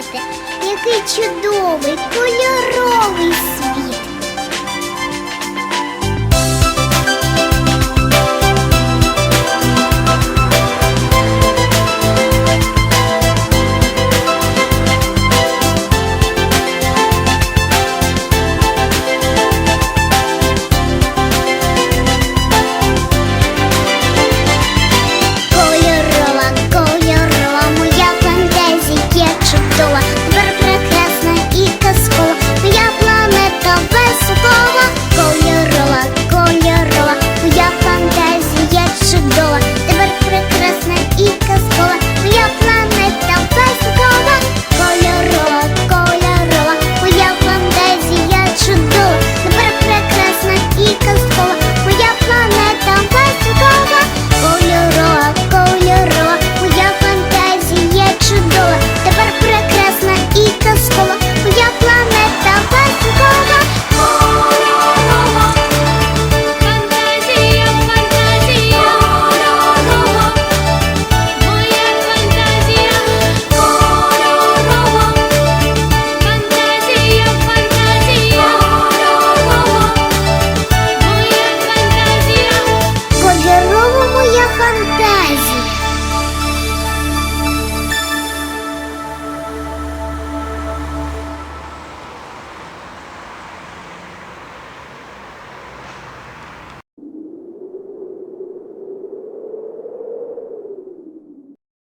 Погляньте, який чудовий, кольоровий